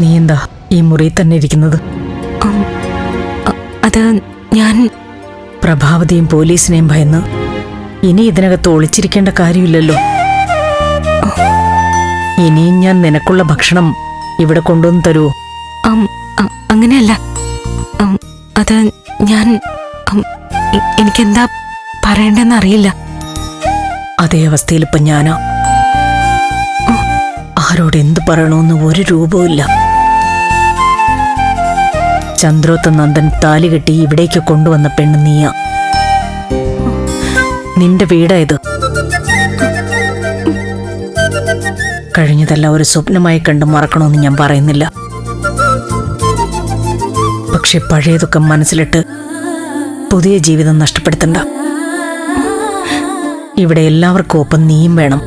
നീ എന്താ ഈ മുറിയിൽ തന്നെ ഇരിക്കുന്നത്? അത് ഞാൻ പ്രഭാവതിയും പോലീസിനെയും ഭയന്ന് ഇനി ഇതിനകത്ത് ഒളിച്ചിരിക്കേണ്ട കാര്യമില്ലല്ലോ. ഇനിയും ഞാൻ നിനക്കുള്ള ഭക്ഷണം ഇവിടെ കൊണ്ടുവന്ന് തരുമോ അങ്ങനെയല്ല. അത് ഞാൻ എനിക്കെന്താ പറയണ്ടെന്ന് അറിയില്ല. അതേ അവസ്ഥയിൽ ഇപ്പൊ ഞാനാ ആരോട് എന്ത് പറയണമെന്ന് ഒരു രൂപവുമില്ല. ചന്ദ്രോത്ത നന്ദൻ താലി കെട്ടി ഇവിടേക്ക് കൊണ്ടുവന്ന പെണ്ണ് നീയ. നിന്റെ വീടാ ഇത്. കഴിഞ്ഞതെല്ലാം ഒരു സ്വപ്നമായി കണ്ട് മറക്കണമെന്ന് ഞാൻ പറയുന്നില്ല. പക്ഷെ പഴയതൊക്കെ മനസ്സിലിട്ട് പുതിയ ജീവിതം നഷ്ടപ്പെടുത്തണ്ട. ഇവിടെ എല്ലാവർക്കും ഒപ്പം നീയും വേണം.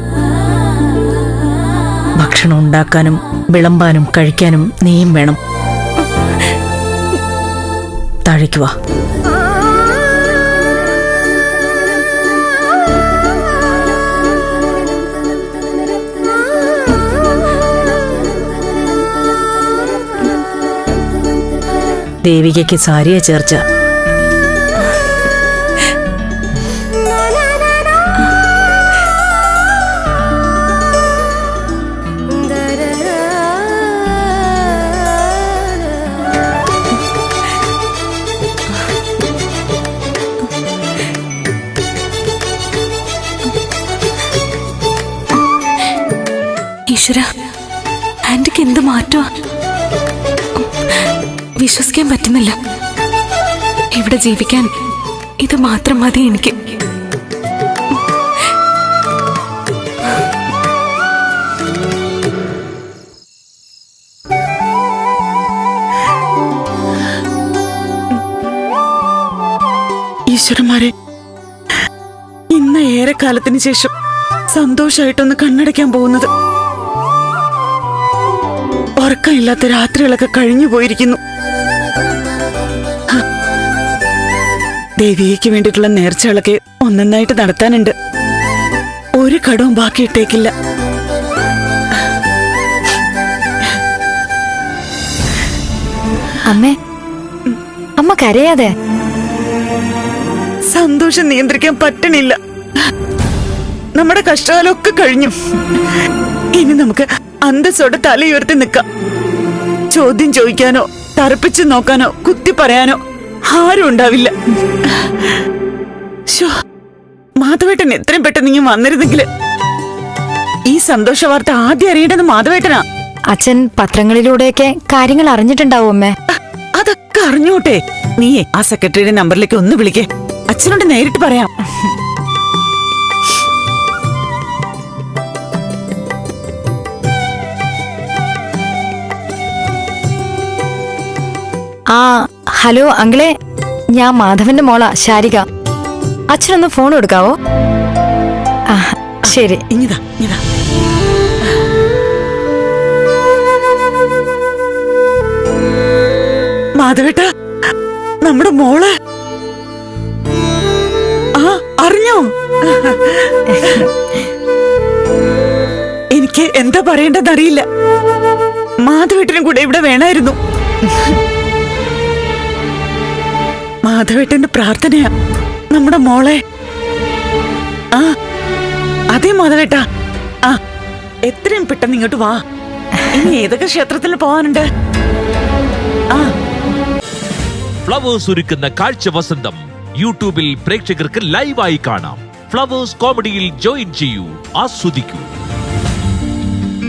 ഭക്ഷണം ഉണ്ടാക്കാനും വിളമ്പാനും കഴിക്കാനും നീയും വേണം. താഴേക്ക് വാ. ദേവികയ്ക്ക് സാരിയെ ചേർച്ച. ഈശ്വര ആന്റിക്ക് എന്ത് മാറ്റമാ? വിശ്വസിക്കാൻ പറ്റുന്നില്ല. ഇവിടെ ജീവിക്കാൻ ഇത് മാത്രം മതി എനിക്ക്. ഈശ്വരന്മാരെ ഇന്ന് ഏറെ കാലത്തിന് ശേഷം സന്തോഷമായിട്ടൊന്ന് കണ്ണടയ്ക്കാൻ പോകുന്നത്. ഉറക്കമില്ലാത്ത രാത്രികളൊക്കെ കഴിഞ്ഞു പോയിരിക്കുന്നു. ദേവികയ്ക്ക് വേണ്ടിയിട്ടുള്ള നേർച്ചകളൊക്കെ ഒന്നൊന്നായിട്ട് നടത്താനുണ്ട്. ഒരു കടവും ബാക്കി ഇട്ടേക്കില്ല. അമ്മേ അമ്മ കരയാതെ. സന്തോഷം നിയന്ത്രിക്കാൻ പറ്റണില്ല. നമ്മുടെ കഷ്ടകാലമൊക്കെ കഴിഞ്ഞു. ഇനി നമുക്ക് അന്തസ്സോടെ തലയുയർത്തി നിൽക്കാം. ചോദ്യം ചോദിക്കാനോ തറപ്പിച്ച് നോക്കാനോ കുത്തി പറയാനോ ആരും ഉണ്ടാവില്ല. മാധവേട്ടൻ എത്രയും പെട്ടെന്ന് ഇങ്ങനെ വന്നിരുന്നെങ്കിൽ ഈ സന്തോഷ വാർത്ത ആദ്യം അറിയേണ്ടത് മാധവേട്ടനാ. അച്ഛൻ പത്രങ്ങളിലൂടെയൊക്കെ കാര്യങ്ങൾ അറിഞ്ഞിട്ടുണ്ടാവും അമ്മേ. അതൊക്കെ അറിഞ്ഞോട്ടെ നീ ആ സെക്രട്ടറിയുടെ നമ്പറിലേക്ക് ഒന്ന് വിളിക്കേ. അച്ഛനോട് നേരിട്ട് പറയാം. ആ ഹലോ അങ്കിളെ. ഞാൻ മാധവന്റെ മോളാ ശാരിക. അച്ഛനൊന്ന് ഫോൺ കൊടുക്കാവോ? ആ ശരി. ഇങ്ങിതാ ഇങ്ങിതാ. മാധവേട്ട നമ്മുടെ മോൾ. ആ അറിഞ്ഞോ? എനിക്ക് എന്താ പറയേണ്ടതെന്നറിയില്ല. മാധവേട്ടനും കൂടെ ഇവിടെ വേണമായിരുന്നു മാധവേട്ടന്റെ പ്രാർത്ഥനയാ. നമ്മുടെ മോളെ. ആ അതെ മാധവേട്ട. ആ എത്രയും പെട്ടെന്ന് ഇങ്ങോട്ട് വാ. ഇനി ഏതൊക്കെ ക്ഷേത്രത്തിൽ പോവാനുണ്ട്? ആ. ഫ്ലവേഴ്സ് ഒരുക്കുന്ന കാഴ്ച വസന്തം യൂട്യൂബിൽ പ്രേക്ഷകർക്ക് ലൈവായി കാണാം. ഫ്ലവേഴ്സ് കോമഡിയിൽ ജോയിൻ ചെയ്യൂ ആസ്വദിക്കൂ.